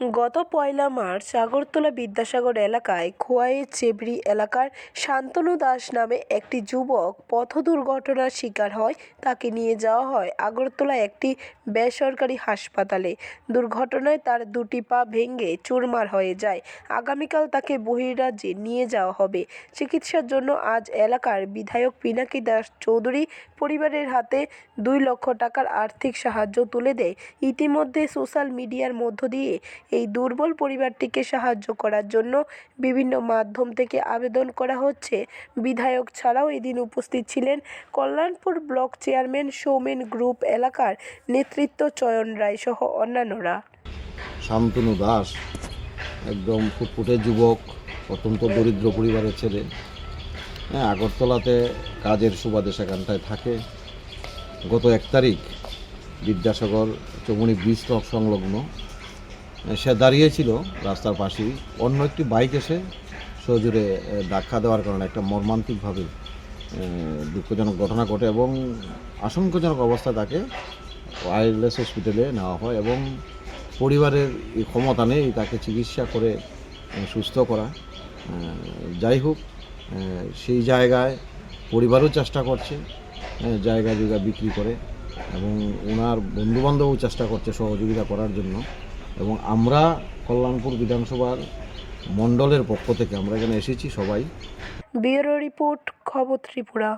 গত পয়লা মার্চ আগরতলা বিদ্যাসাগর এলাকায় খোয়াই চেবড়ি এলাকার শান্তনু দাস নামে একটি যুবক পথ দুর্ঘটনার শিকার হয়, তাকে নিয়ে যাওয়া হয় আগরতলা একটি বেসরকারি হাসপাতালে। দুর্ঘটনায় তার দুটি পা ভেঙে চুরমার হয়ে যায়। আগামীকাল তাকে বহির্রাজ্যে নিয়ে যাওয়া হবে। চিকিৎসার জন্য আজ এলাকার বিধায়ক পিনাকি দাস চৌধুরী পরিবারের হাতে দুই লক্ষ টাকার আর্থিক সাহায্য তুলে দেয়। ইতিমধ্যে সোশ্যাল মিডিয়ার মধ্য দিয়ে এই দুর্বল পরিবারটিকে সাহায্য করার জন্য বিভিন্ন মাধ্যম থেকে আবেদন করা হচ্ছে। বিধায়ক ছাড়াও এদিন উপস্থিত ছিলেন Kalyanpur block chairman Soumen group এলাকার নেতৃত্ব চয়ন রায় সহ অন্যান্যরা। শান্তনু দাস, একদম ফুটফুটে যুবক, অত্যন্ত দরিদ্র পরিবারের ছেলে। হ্যাঁ আগরতলাতে কাজের সুবাদে সেখানটায় থাকে। গত এক তারিখ বিদ্যাসাগর চৌমনি ব্রিজ সংলগ্ন সে দাঁড়িয়েছিল রাস্তার পাশেই। অন্য একটি বাইক এসে সজোরে ধাক্কা দেওয়ার কারণে একটা মর্মান্তিকভাবে দুঃখজনক ঘটনা ঘটে এবং আশঙ্কাজনক অবস্থায় তাকে ওয়াইল্ডলেস হসপিটালে নেওয়া হয় এবং পরিবারের ক্ষমতা নেই তাকে চিকিৎসা করে সুস্থ করা। যাই হোক সেই জায়গায় পরিবারও চেষ্টা করছে জায়গা জায়গা বিক্রি করে এবং ওনার বন্ধুবান্ধবও চেষ্টা করছে সহযোগিতা করার জন্য। এবং আমরা কল্যাণপুর বিধানসভার মণ্ডলের পক্ষ থেকে আমরা এখানে এসেছি সবাই। ব্যুরো রিপোর্ট, খবর ত্রিপুরা।